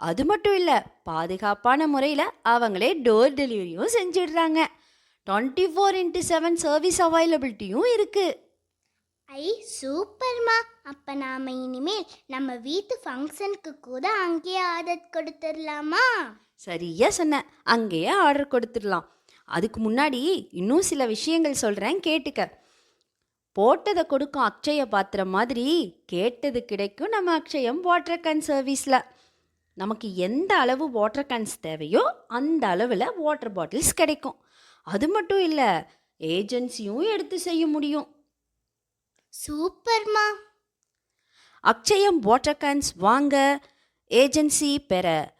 அது மட்டும் இல்லை பாதுகாப்பான முறையில் அவங்களே டோர் டெலிவரியும் செஞ்சிடுறாங்க. Twenty four into seven service அவைலபிலிட்டியும் இருக்குது ஐ சூப்பர்மா அப்ப நாம இனிமேல் நம்ம வீட்டு ஃபங்க்ஷனுக்கு கூட அங்கேயே ஆர்டர் கொடுத்துடலாமா? சரியா சொன்ன. அங்கேயே ஆர்டர் கொடுத்துடலாம். அதுக்கு முன்னாடி இன்னும் சில விஷயங்கள் சொல்கிறேன் கேட்டுக்க. போட்டதை கொடுக்கும் அக்ஷய பாத்திரம் மாதிரி கேட்டது கிடைக்கும் நம்ம அக்ஷயம் வாட்டர் கேன் சர்வீஸில் நமக்கு எந்த அளவு வாட்டர் கேன்ஸ் தேவையோ அந்த அளவில் வாட்டர் பாட்டில்ஸ் கிடைக்கும். அது மட்டும் இல்லை ஏஜென்சியும் எடுத்து செய்ய முடியும். சூப்பர்மா. அக்ஷயம் வாட்டர் கேன்ஸ் வாங்க ஏஜென்சி பெற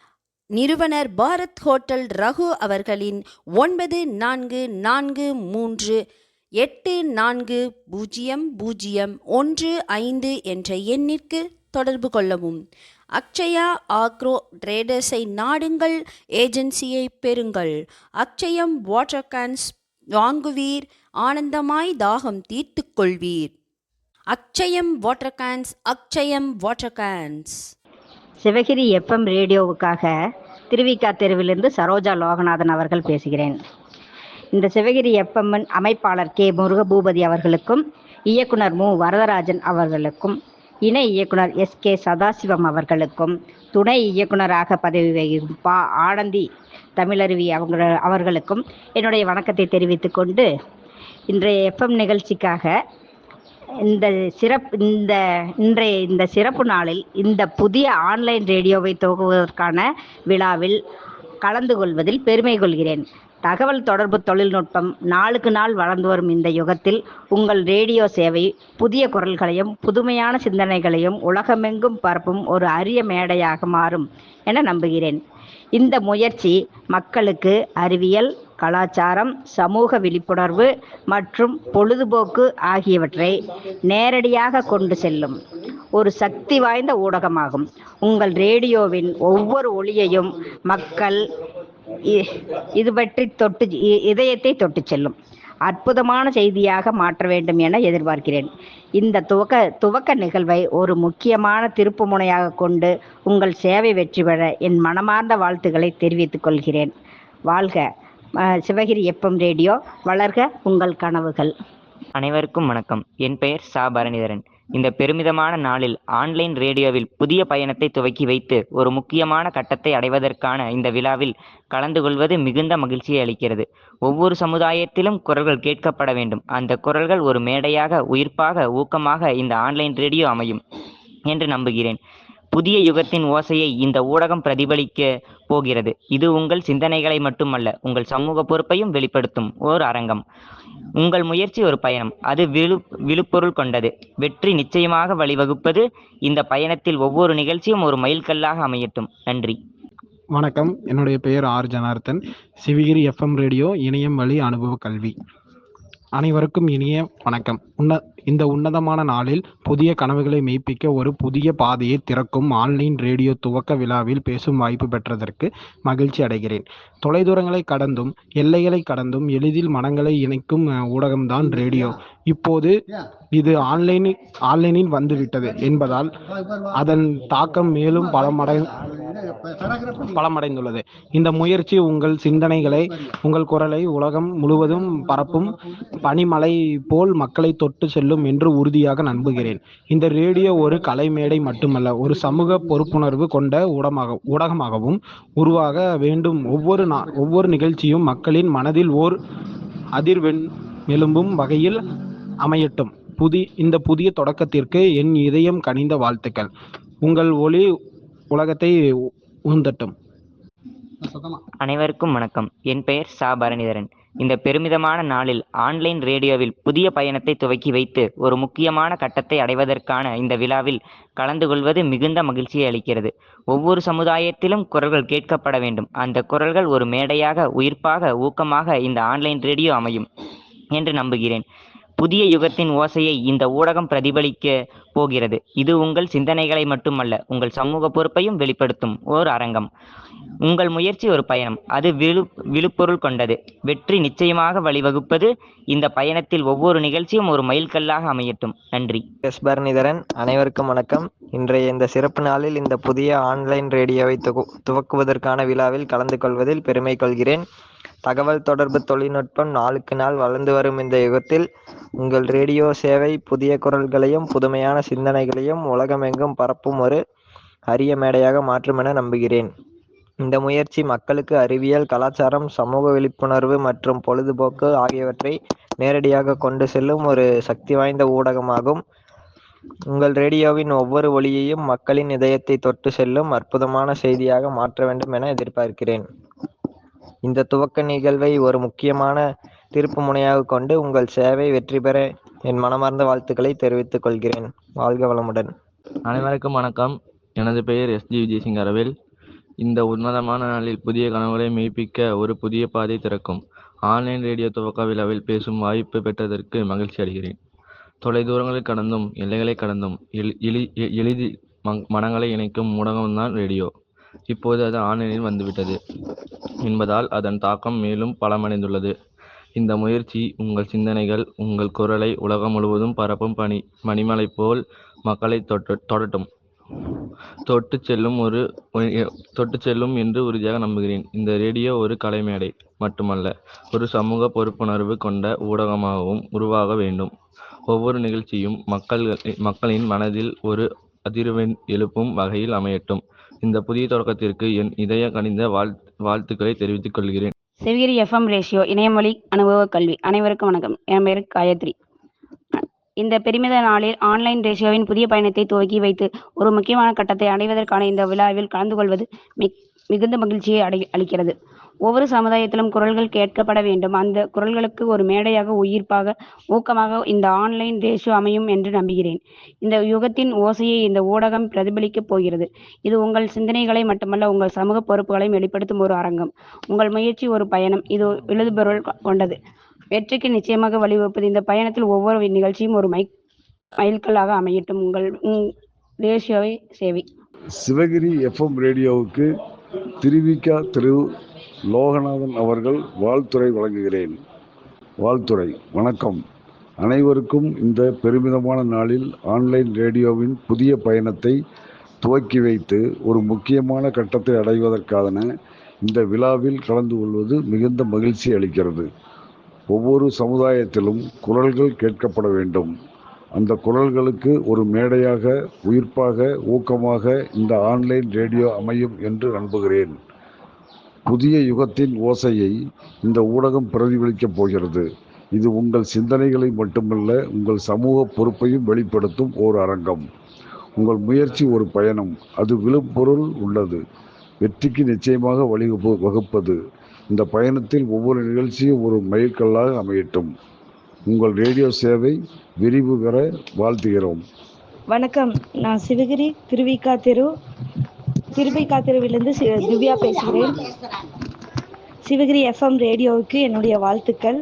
நிறுவனர் பாரத் ஹோட்டல் ரகு அவர்களின் ஒன்பது நான்கு நான்கு மூன்று எட்டு நான்கு பூஜ்ஜியம் பூஜ்ஜியம் ஒன்று ஐந்து என்ற எண்ணிற்கு தொடர்பு கொள்ளவும். அக்ஷயா ஆக்ரோ ட்ரேடர்ஸை நாடுங்கள் ஏஜென்சியை பெறுங்கள். அக்ஷயம் வாட்டர் கேன்ஸ் வாங்குவீர் ஆனந்தமாய் தாகம் தீர்த்துக் கொள்வீர். Akshayam water cans Akshayam water cans. Sivagiri FM ரேடியோவுக்காக Thiru Vi Ka தெருவிலிருந்து சரோஜா லோகநாதன் அவர்கள் பேசுகிறேன். இந்த சிவகிரி எஃப்எம்மின் அமைப்பாளர் கே முருகபூபதி அவர்களுக்கும் இயக்குனர் மு. வரதராஜன் அவர்களுக்கும் இணை இயக்குனர் எஸ் கே சதாசிவம் அவர்களுக்கும் துணை இயக்குனராக பதவி வகிக்கும் பா ஆனந்தி தமிழருவி அவங்க அவர்களுக்கும் என்னுடைய வணக்கத்தை தெரிவித்துக் கொண்டு இன்றைய எஃப்எம் நிகழ்ச்சிக்காக இந்த சிறப்பு இந்த இன்றைய இந்த சிறப்பு நாளில் இந்த புதிய ஆன்லைன் ரேடியோவை துவங்குவதற்கான விழாவில் கலந்து கொள்வதில் பெருமை கொள்கிறேன். தகவல் தொடர்பு தொழில்நுட்பம் நாளுக்கு நாள் வளர்ந்து வரும் இந்த யுகத்தில் உங்கள் ரேடியோ சேவை புதிய குரல்களையும் புதுமையான சிந்தனைகளையும் உலகமெங்கும் பரப்பும் ஒரு அரிய மேடையாக மாறும் என நம்புகிறேன். இந்த முயற்சி மக்களுக்கு அறிவியல் கலாச்சாரம் சமூக விழிப்புணர்வு மற்றும் பொழுதுபோக்கு ஆகியவற்றை நேரடியாக கொண்டு செல்லும் ஒரு சக்தி வாய்ந்த ஊடகமாகும். உங்கள் ரேடியோவின் ஒவ்வொரு ஒளியையும் மக்கள் இது பற்றி தொட்டு இ- இதயத்தை தொட்டு செல்லும். அற்புதமான செய்தியாக மாற்ற வேண்டும் என எதிர்பார்க்கிறேன். இந்த துவக்க துவக்க நிகழ்வை ஒரு முக்கியமான திருப்பு முனையாக கொண்டு உங்கள் சேவை வெற்றி பெற என் மனமார்ந்த வாழ்த்துக்களை தெரிவித்துக் கொள்கிறேன். வாழ்க சிவகிரி எப்பம் ரேடியோ. வளர்க உங்கள் கனவுகள். அனைவருக்கும் வணக்கம். என் பெயர் சா. பரணிதரன். இந்த பெருமிதமான நாளில் ஆன்லைன் ரேடியோவில் புதிய பயணத்தை துவக்கி வைத்து ஒரு முக்கியமான கட்டத்தை அடைவதற்கான இந்த விழாவில் கலந்து கொள்வது மிகுந்த மகிழ்ச்சியை அளிக்கிறது. ஒவ்வொரு சமுதாயத்திலும் குரல்கள் கேட்கப்பட வேண்டும். அந்த குரல்கள் ஒரு மேடையாக உயிர்ப்பாக ஊக்கமாக இந்த ஆன்லைன் ரேடியோ அமையும் என்று நம்புகிறேன். புதிய யுகத்தின் ஓசையை இந்த ஊடகம் பிரதிபலிக்க போகிறது. இது உங்கள் சிந்தனைகளை மட்டுமல்ல உங்கள் சமூக பொறுப்பையும் வெளிப்படுத்தும் ஓர் அரங்கம். உங்கள் முயற்சி ஒரு பயணம். அது விழு விழுப்பொருள் கொண்டது. வெற்றி நிச்சயமாக வழிவகுப்பது இந்த பயணத்தில் ஒவ்வொரு நிகழ்ச்சியும் ஒரு மைல்கல்லாக அமையட்டும். நன்றி. வணக்கம். என்னுடைய பெயர் R Janardhan. Sivagiri FM radio இணையம் வழி அனுபவ கல்வி. அனைவருக்கும் இனிய வணக்கம். உன்ன இந்த உன்னதமான நாளில் புதிய கனவுகளை மெய்ப்பிக்க ஒரு புதிய பாதையை திறக்கும் ஆன்லைன் ரேடியோ துவக்க விழாவில் பேசும் வாய்ப்பு பெற்றதற்கு மகிழ்ச்சி அடைகிறேன். தொலைதூரங்களை கடந்தும் எல்லைகளை கடந்தும் எளிதில் மனங்களை இணைக்கும் ஊடகம்தான் ரேடியோ. இப்போது இது ஆன்லைன் ஆன்லைனில் வந்துவிட்டது என்பதால் அதன் தாக்கம் மேலும் பலமடை பலமடைந்துள்ளது. இந்த முயற்சி உங்கள் சிந்தனைகளை உங்கள் குரலை உலகம் முழுவதும் பரப்பும் பனிமலை போல் மக்களை தொட்டு செல்லும் என்று உறுதியாக நம்புகிறேன். இந்த ரேடியோ ஒரு கலைமேடை மட்டுமல்ல ஒரு சமூக பொறுப்புணர்வு கொண்ட ஊடகமாக ஊடகமாகவும் உருவாக வேண்டும். ஒவ்வொரு நா ஒவ்வொரு நிகழ்ச்சியும் மக்களின் மனதில் ஓர் அதிர்வெண் எழும்பும் வகையில் அமையட்டும். புதி இந்த புதிய தொடக்கத்திற்கு என் இதயம் கனிந்த வாழ்த்துக்கள். உங்கள் ஒளி உலகத்தை உந்தட்டும். அனைவருக்கும் வணக்கம். என் பெயர் சா. பரணிதரன். இந்த பெருமிதமான நாளில் ஆன்லைன் ரேடியோவில் புதிய பயணத்தை துவக்கி வைத்து ஒரு முக்கியமான கட்டத்தை அடைவதற்கான இந்த விழாவில் கலந்து கொள்வது மிகுந்த மகிழ்ச்சியை அளிக்கிறது. ஒவ்வொரு சமுதாயத்திலும் குரல்கள் கேட்கப்பட வேண்டும். அந்த குரல்கள் ஒரு மேடையாக உயிர்ப்பாக ஊக்கமாக இந்த ஆன்லைன் ரேடியோ அமையும் என்று நம்புகிறேன். புதிய யுகத்தின் ஓசையை இந்த ஊடகம் பிரதிபலிக்க போகிறது. இது உங்கள் சிந்தனைகளை மட்டுமல்ல உங்கள் சமூக பொறுப்பையும் வெளிப்படுத்தும் ஓர் அரங்கம். உங்கள் முயற்சி ஒரு பயணம். அது விழு விழுப்பொருள் கொண்டது. வெற்றி நிச்சயமாக வழிவகுப்பது இந்த பயணத்தில் ஒவ்வொரு நிகழ்ச்சியும் ஒரு மைல்கல்லாக அமையட்டும். நன்றி. எஸ். பரணிதரன் அனைவருக்கும் வணக்கம். இன்றைய இந்த சிறப்பு நாளில் இந்த புதிய ஆன்லைன் ரேடியோவை துவக்குவதற்கான விழாவில் கலந்து கொள்வதில் பெருமை கொள்கிறேன். தகவல் தொடர்பு தொழில்நுட்பம் நாளுக்கு நாள் வளர்ந்து வரும் இந்த யுகத்தில் உங்கள் ரேடியோ சேவை புதிய குரல்களையும் புதுமையான சிந்தனைகளையும் உலகமெங்கும் பரப்பும் ஒரு அரிய மேடையாக மாற்றும் என நம்புகிறேன். இந்த முயற்சி மக்களுக்கு அறிவியல் கலாச்சாரம் சமூக விழிப்புணர்வு மற்றும் பொழுதுபோக்கு ஆகியவற்றை நேரடியாக கொண்டு செல்லும் ஒரு சக்தி வாய்ந்த ஊடகமாகும். உங்கள் ரேடியோவின் ஒவ்வொரு ஒலியையும் மக்களின் இதயத்தை தொட்டு செல்லும் அற்புதமான செய்தியாக மாற்ற வேண்டும் என எதிர்பார்க்கிறேன். இந்த துவக்க நிகழ்வை ஒரு முக்கியமான திருப்பு முனையாக கொண்டு உங்கள் சேவை வெற்றி பெற என் மனமார்ந்த வாழ்த்துக்களை தெரிவித்துக் கொள்கிறேன். வாழ்க வளமுடன். அனைவருக்கும் வணக்கம். எனது பெயர் எஸ்ஜி விஜயசிங் அரவில் இந்த உன்னதமான நாளில் புதிய கனவுகளை மெய்ப்பிக்க ஒரு புதிய பாதை திறக்கும் ஆன்லைன் ரேடியோ துவக்க விழாவில் பேசும் வாய்ப்பு பெற்றதற்கு மகிழ்ச்சி அடைகிறேன். தொலைதூரங்களை கடந்தும் எல்லைகளை கடந்தும் எளி எளி- எ- எளிதில் மங்- மனங்களை இணைக்கும் ஊடகம்தான் ரேடியோ. இப்போது அது ஆன்லைனில் வந்துவிட்டது. என்பதால் அதன் தாக்கம் மேலும் பலமடைந்துள்ளது. இந்த முயற்சி உங்கள் சிந்தனைகள் உங்கள் குரலை உலகம் முழுவதும் பரப்பும் பணி மணிமலை போல் மக்களை தொட்டு தொடட்டும். தொட்டு செல்லும் ஒரு தொட்டு செல்லும் என்று உறுதியாக நம்புகிறேன். இந்த ரேடியோ ஒரு கலைமேடை மட்டுமல்ல ஒரு சமூக பொறுப்புணர்வு கொண்ட ஊடகமாகவும் உருவாக வேண்டும். ஒவ்வொரு நிகழ்ச்சியும் மக்கள் மக்களின் மனதில் ஒரு அதிர்வெண் எழுப்பும் வகையில் அமையட்டும். இந்த புதிய தொடக்கத்திற்கு என் இதய கனிந்த வாழ் வாழ்த்துக்களை தெரிவித்துக் கொள்கிறேன். சிவகிரி எஃப்எம் ரேஷியோ இணையமொழி அனுபவ கல்வி. அனைவருக்கும் வணக்கம். என் பேர் காயத்ரி. இந்த பெருமித நாளில் ஆன்லைன் ரேஷியோவின் புதிய பயணத்தை துவக்கி வைத்து ஒரு முக்கியமான கட்டத்தை அடைவதற்கான இந்த விழாவில் கலந்து கொள்வது மிக் மிகுந்த மகிழ்ச்சியை அடை அளிக்கிறது. ஒவ்வொரு சமுதாயத்திலும் குரல்கள் கேட்கப்பட வேண்டும். அந்த குரல்களுக்கு ஒரு மேடையாக உயிர்ப்பாக ஊக்கமாக இந்த ஆன்லைன் ரேஷியோ அமையும் என்று நம்புகிறேன். இந்த யுகத்தின் ஓசையை இந்த ஊடகம் பிரதிபலிக்கப் போகிறது. இது உங்கள் சிந்தனைகளை மட்டுமல்ல உங்கள் சமூக பொறுப்புகளையும் வெளிப்படுத்தும் ஒரு அரங்கம். உங்கள் முயற்சி ஒரு பயணம். இது எழுதுபொருள் கொண்டது. வெற்றிக்கு நிச்சயமாக வழிவகுப்பது. இந்த பயணத்தில் ஒவ்வொரு நிகழ்ச்சியும் ஒரு மை மைல்கல்லாக அமையட்டும். உங்கள் உங் ரேஷியோவை சேவை. சிவகிரி எஃப்எம் ரேடியோவுக்கு திருவிக்கா திரு லோகநாதன் அவர்கள் வாழ்த்துறை வழங்குகிறேன். வாழ்த்துரை வணக்கம். அனைவருக்கும் இந்த பெருமிதமான நாளில் ஆன்லைன் ரேடியோவின் புதிய பயணத்தை துவக்கி வைத்து ஒரு முக்கியமான கட்டத்தை அடைவதற்கான இந்த விழாவில் கலந்து கொள்வது மிகுந்த மகிழ்ச்சி அளிக்கிறது. ஒவ்வொரு சமுதாயத்திலும் குரல்கள் கேட்கப்பட வேண்டும். அந்த குரல்களுக்கு ஒரு மேடையாக உயிர்ப்பாக ஊக்கமாக இந்த ஆன்லைன் ரேடியோ அமையும் என்று நம்புகிறேன். புதிய யுகத்தின் ஓசையை இந்த ஊடகம் பிரதிபலிக்கப் போகிறது. இது உங்கள் சிந்தனைகளை மட்டுமல்ல உங்கள் சமூக பொறுப்பையும் வெளிப்படுத்தும் ஓர் அரங்கம். உங்கள் முயற்சி ஒரு பயணம். அது விழுப்பொருள் உள்ளது. வெற்றிக்கு நிச்சயமாக வழி வகுப்பது. இந்த பயணத்தில் ஒவ்வொரு நிகழ்ச்சியும் ஒரு மைல்கல்லாக அமையட்டும். உங்கள் ரேடியோ சேவை விரிவு பெற வாழ்த்துகிறோம். வணக்கம். நான் சிவகிரி திருவிக்கா தெரு. திருப்பை காத்திருவிலிருந்து திவ்யா பேசுகிறேன். சிவகிரி எஃப்எம் ரேடியோவுக்கு என்னுடைய வாழ்த்துக்கள்.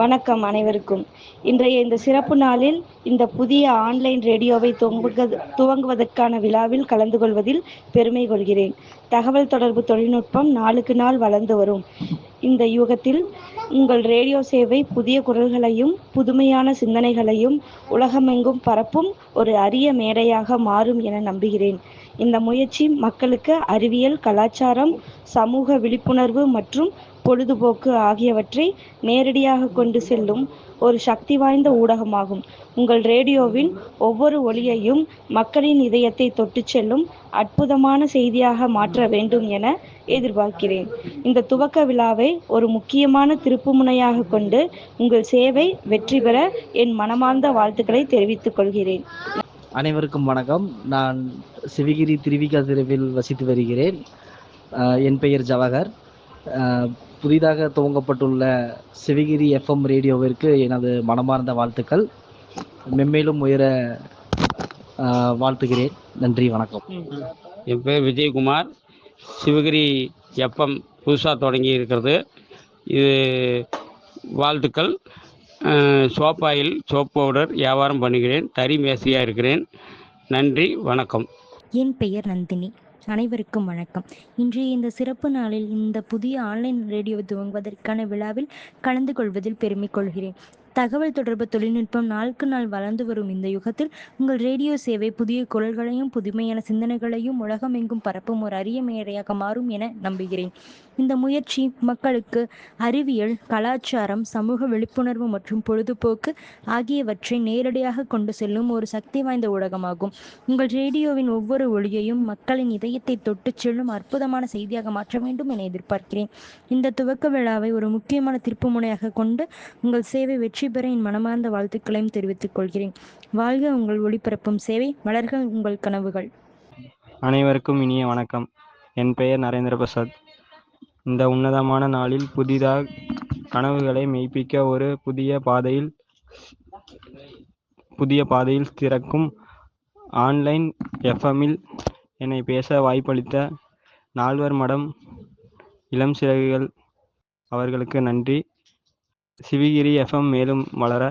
வணக்கம் அனைவருக்கும். இன்றைய இந்த சிறப்பு நாளில் இந்த புதிய ஆன்லைன் ரேடியோவை துவங்க துவங்குவதற்கான விழாவில் கலந்து கொள்வதில் பெருமை கொள்கிறேன். தகவல் தொடர்பு தொழில்நுட்பம் நாளுக்கு நாள் வளர்ந்து வரும். இந்த யுகத்தில் உங்கள் ரேடியோ சேவை புதிய குரல்களையும் புதுமையான சிந்தனைகளையும் உலகமெங்கும் பரப்பும் ஒரு அரிய மேடையாக மாறும் என நம்புகிறேன். இந்த முயற்சி மக்களுக்கு அறிவியல் கலாச்சாரம் சமூக விழிப்புணர்வு மற்றும் பொழுதுபோக்கு ஆகியவற்றை நேரடியாக கொண்டு செல்லும் ஒரு சக்தி வாய்ந்த ஊடகமாகும். உங்கள் ரேடியோவின் ஒவ்வொரு ஒளியையும் மக்களின் இதயத்தை தொட்டுச் செல்லும் அற்புதமான செய்தியாக மாற்ற வேண்டும் என எதிர்பார்க்கிறேன். இந்த துவக்க விழாவை ஒரு முக்கியமான திருப்புமுனையாக கொண்டு உங்கள் சேவை வெற்றி பெற என் மனமார்ந்த வாழ்த்துக்களை தெரிவித்துக் கொள்கிறேன். அனைவருக்கும் வணக்கம். நான் சிவகிரி திருவிகா தெருவில் வசித்து வருகிறேன். என் பெயர் ஜவஹர். புதிதாக துவங்கப்பட்டுள்ள சிவகிரி எஃப்எம் ரேடியோவிற்கு எனது மனமார்ந்த வாழ்த்துக்கள். மென்மேலும் உயர வாழ்த்துகிறேன். நன்றி வணக்கம். என் பேர் விஜயகுமார். சிவகிரி எஃப்எம் புதுசாக தொடங்கி இருக்கிறது இது வாழ்த்துக்கள். சோப் ஆயில் சோப் பவுடர் வியாபாரம் பண்ணுகிறேன். தறி மேசையாக இருக்கிறேன். நன்றி வணக்கம். என் பெயர் நந்தினி. அனைவருக்கும் வணக்கம். இன்றைய இந்த சிறப்பு நாளில் இந்த புதிய ஆன்லைன் ரேடியோ துவங்குவதற்கான விழாவில் கலந்து கொள்வதில் பெருமை கொள்கிறேன். தகவல் தொடர்பு தொழில்நுட்பம் நாளுக்கு நாள் வளர்ந்து வரும் இந்த யுகத்தில் உங்கள் ரேடியோ சேவை புதிய குரல்களையும் புதுமையான சிந்தனைகளையும் உலகமெங்கும் பரப்பும் ஒரு அரிய மேடையாக மாறும் என நம்புகிறேன். இந்த முயற்சி மக்களுக்கு அறிவியல் கலாச்சாரம் சமூக விழிப்புணர்வு மற்றும் பொழுதுபோக்கு ஆகியவற்றை நேரடியாக கொண்டு செல்லும் ஒரு சக்தி வாய்ந்த ஊடகமாகும். உங்கள் ரேடியோவின் ஒவ்வொரு ஒளியையும் மக்களின் இதயத்தை தொட்டுச் செல்லும் அற்புதமான செய்தியாக மாற்ற வேண்டும் என எதிர்பார்க்கிறேன். இந்த துவக்க விழாவை ஒரு முக்கியமான திருப்புமுனையாக கொண்டு உங்கள் சேவை வெற்றி பெற என் மனமார்ந்த வாழ்த்துக்களையும் தெரிவித்துக் கொள்கிறேன். வாழ்க உங்கள் ஒளிபரப்பும் சேவை வளர்க உங்கள் கனவுகள். அனைவருக்கும் இனிய வணக்கம். என் பெயர் நரேந்திர பிரசாத் இந்த உன்னதமான நாளில் புதிதாக கனவுகளை மெய்ப்பிக்க ஒரு புதிய பாதையில் புதிய பாதையில் திறக்கும் ஆன்லைன் எஃப்எம்மில் என்னை பேச வாய்ப்பளித்த நால்வர் மடம் இளம் சிறகுகள் அவர்களுக்கு நன்றி. சிவகிரி எஃப்எம் மேலும் வளர.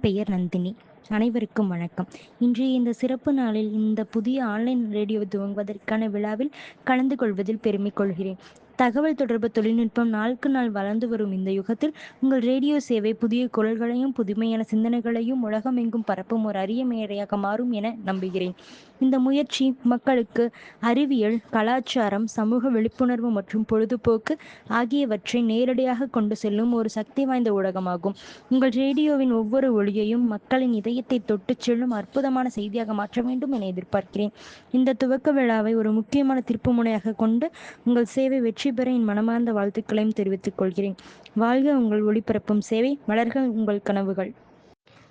பெயர் நந்தினி. அனைவருக்கும் வணக்கம். இன்றைய இந்த சிறப்பு நாளில் இந்த புதிய ஆன்லைன் ரேடியோ துவங்குவதற்கான விழாவில் கலந்து கொள்வதில் பெருமை கொள்கிறேன். தகவல் தொடர்பு தொழில்நுட்பம் நாளுக்கு நாள் வளர்ந்து வரும் இந்த யுகத்தில் உங்கள் ரேடியோ சேவை புதிய குரல்களையும் புதுமையான சிந்தனைகளையும் உலகமெங்கும் பரப்பும் ஒரு அரிய மேடையாக மாறும் என நம்புகிறேன். இந்த முயற்சி மக்களுக்கு அறிவியல் கலாச்சாரம் சமூக விழிப்புணர்வு மற்றும் பொழுதுபோக்கு ஆகியவற்றை நேரடியாக கொண்டு செல்லும் ஒரு சக்தி வாய்ந்த ஊடகமாகும். உங்கள் ரேடியோவின் ஒவ்வொரு ஒளியையும் மக்களின் இதயத்தை தொட்டுச் செல்லும் அற்புதமான செய்தியாக மாற்ற வேண்டும் என எதிர்பார்க்கிறேன். இந்த துவக்க விழாவை ஒரு முக்கியமான திருப்புமுனையாக கொண்டு உங்கள் சேவை வெற்றி பெற என் மனமார்ந்த வாழ்த்துக்களையும் தெரிவித்துக் கொள்கிறேன். வாழ்க உங்கள் ஒளிபரப்பும் சேவை வளர்கள் உங்கள் கனவுகள்.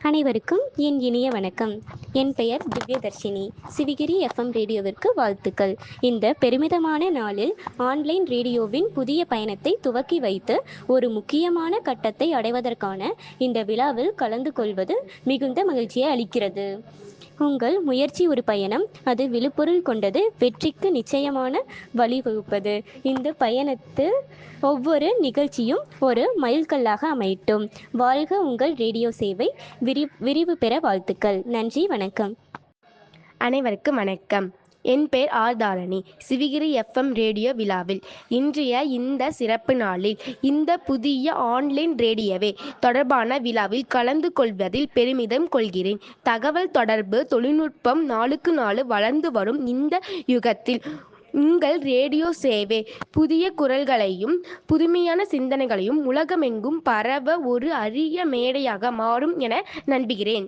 அனைவருக்கும் என் இனிய வணக்கம். என் பெயர் திவ்யதர்ஷினி. சிவகிரி எஃப்எம் ரேடியோவிற்கு வாழ்த்துக்கள். இந்த பெருமிதமான நாளில் ஆன்லைன் ரேடியோவின் புதிய பயணத்தை துவக்கி வைத்து ஒரு முக்கியமான கட்டத்தை அடைவதற்கான இந்த விழாவில் கலந்து கொள்வது மிகுந்த மகிழ்ச்சியை அளிக்கிறது. உங்கள் முயற்சி ஒரு பயணம். அது விழுப்பொருள் கொண்டது. வெற்றிக்கு நிச்சயமான வழிவகுப்பது இந்த பயணத்து ஒவ்வொரு நிகழ்ச்சியும் ஒரு மைல்கல்லாக அமையட்டும். வாழ்க உங்கள் ரேடியோ சேவை. விரி விரிவு பெற வாழ்த்துக்கள். நன்றி வணக்கம். அனைவருக்கும் வணக்கம். என் பெயர் R Dharani Sivagiri FM radio விழாவில் இன்றைய இந்த சிறப்பு நாளில் இந்த புதிய ஆன்லைன் ரேடியோவே தொடர்பான விழாவில் கலந்து கொள்வதில் பெருமிதம் கொள்கிறேன். தகவல் தொடர்பு தொழில்நுட்பம் நாளுக்கு நாள் வளர்ந்து வரும் இந்த யுகத்தில் உங்கள் ரேடியோ சேவை புதிய குரல்களையும் புதுமையான சிந்தனைகளையும் உலகமெங்கும் பரவ ஒரு அரிய மேடையாக மாறும் என நம்புகிறேன்.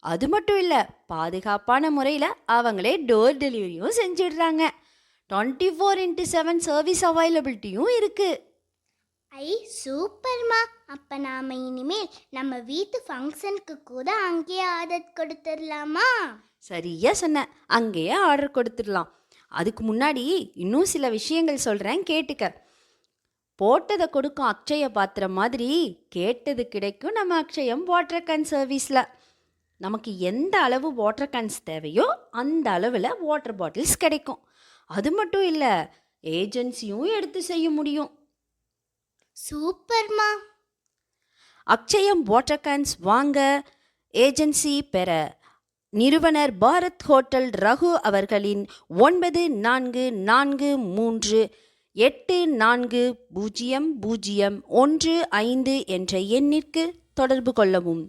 அது மட்டும் இல்லை பாதுகாப்பான முறையில் அவங்களே டோர் டெலிவரியும் செஞ்சிடுறாங்க. Twenty four into seven service அவைலபிலிட்டியும் இருக்குது ஐ சூப்பர்மா அப்ப நாம இனிமேல் நம்ம வீட்டு ஃபங்க்ஷனுக்கு கூட அங்கேயே ஆர்டர் கொடுத்துடலாமா? சரியா சொன்ன. அங்கேயே ஆர்டர் கொடுத்துடலாம். அதுக்கு முன்னாடி இன்னும் சில விஷயங்கள் சொல்கிறேன் கேட்டுக்க. போட்டதை கொடுக்கும் அக்ஷய பாத்திரம் மாதிரி கேட்டது கிடைக்கும் நம்ம அக்ஷயம் வாட்டர் கேன் சர்வீஸில் நமக்கு எந்த அளவு வாட்டர் கேன்ஸ் தேவையோ அந்த அளவில் வாட்டர் பாட்டில்ஸ் கிடைக்கும். அது மட்டும் இல்லை ஏஜென்சியும் எடுத்து செய்ய முடியும். சூப்பர்மா. அக்ஷயம் வாட்டர் கேன்ஸ் வாங்க ஏஜென்சி பெற நிறுவனர் பாரத் ஹோட்டல் ரகு அவர்களின் ஒன்பது நான்கு நான்கு மூன்று எட்டு நான்கு பூஜ்ஜியம் பூஜ்ஜியம் ஒன்று ஐந்து என்ற எண்ணிற்கு தொடர்பு கொள்ளவும்.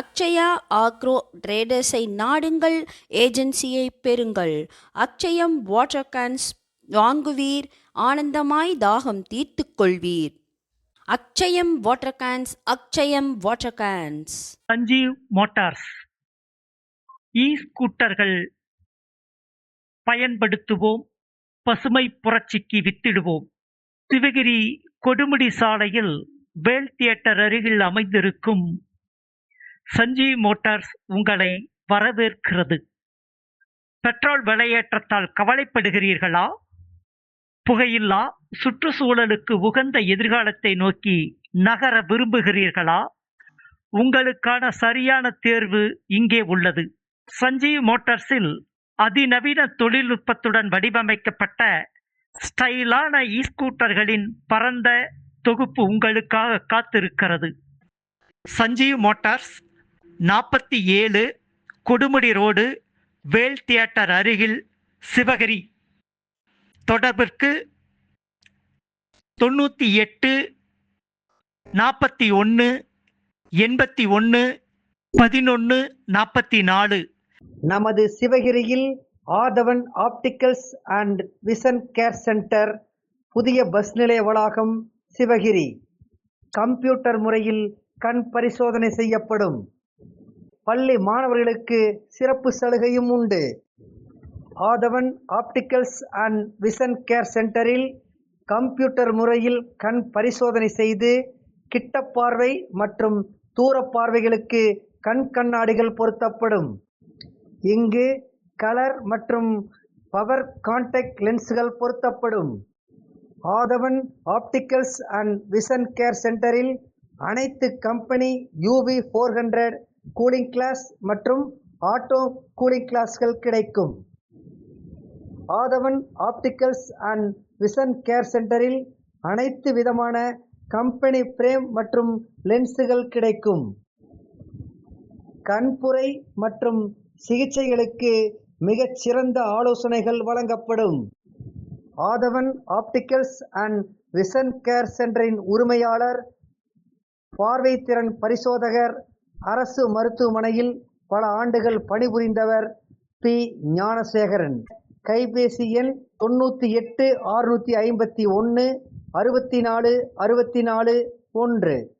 அக்ஷயா ஆக்ரோ ட்ரேடர்ஸை நாடுங்கள் ஏஜென்சியை பெறுங்கள். அக்ஷயம் வாட்டர் கேன்ஸ் வாங்குவீர் ஆனந்தமாய் தாகம் தீர்த்து கொள்வீர். Akshayam water cans Akshayam water cans. Sanjeev motors. E ஸ்கூட்டர்கள் பயன்படுத்துவோம் பசுமை புரட்சிக்கு வித்திடுவோம். சிவகிரி கொடுமுடி சாலையில் வேல் தியேட்டர் அருகில் அமைந்திருக்கும் சஞ்சீவ் மோட்டார்ஸ் உங்களை வரவேற்கிறது. பெட்ரோல் விலையேற்றத்தால் கவலைப்படுகிறீர்களா? புகையில்லா? சுற்றுச்சூழலுக்கு உகந்த எதிர்காலத்தை நோக்கி நகர விரும்புகிறீர்களா? உங்களுக்கான சரியான தேர்வு இங்கே உள்ளது. சஞ்சீவ் மோட்டார்ஸில் அதிநவீன தொழில்நுட்பத்துடன் வடிவமைக்கப்பட்ட ஸ்டைலான இ ஸ்கூட்டர்களின் பரந்த தொகுப்பு உங்களுக்காக காத்திருக்கிறது. சஞ்சீவ் மோட்டார்ஸ் நாற்பத்தி ஏழு கொடுமுடி ரோடு வேல் தியேட்டர் அருகில் சிவகிரி. தொடர்பிற்கு தொண்ணூற்றி எட்டு நாற்பத்தி ஒன்று எண்பத்தி ஒன்று பதினொன்று நாற்பத்தி நாலு. நமது சிவகிரியில் Aadhavan opticals and vision care centre புதிய பஸ் நிலைய வளாகம் சிவகிரி கம்ப்யூட்டர் முறையில் கண் பரிசோதனை செய்யப்படும். பள்ளி மாணவர்களுக்கு சிறப்பு சலுகையும் உண்டு. Aadhavan opticals and vision care சென்டரில் கம்ப்யூட்டர் முறையில் கண் பரிசோதனை செய்து கிட்டப்பார்வை மற்றும் தூர பார்வைகளுக்கு கண் கண்ணாடிகள் பொருத்தப்படும். இங்கு கலர் மற்றும் பவர் கான்டாக்ட் லென்ஸ்கள் பொருத்தப்படும். Aadhavan opticals and vision care சென்டரில் அனைத்து company UV four hundred cooling glass மற்றும் ஆட்டோ கூலிங் கிளாஸ்கள் கிடைக்கும். Aadhavan opticals and vision care சென்டரில் அனைத்து விதமான கம்பெனி ஃப்ரேம் மற்றும் லென்ஸுகள் கிடைக்கும். கண்புரை மற்றும் சிகிச்சைகளுக்கு மிகச்சிறந்த ஆலோசனைகள் வழங்கப்படும். Aadhavan opticals and vision care சென்டரின் உரிமையாளர் பார்வைத்திறன் பரிசோதகர் அரசு மருத்துவமனையில் பல ஆண்டுகள் பணிபுரிந்தவர் பி. ஞானசேகரன். கைபேசி எண் தொண்ணூற்றி எட்டு ஆறுநூற்றி ஐம்பத்தி ஒன்று அறுபத்தி நாலு அறுபத்தி நாலு ஒன்று.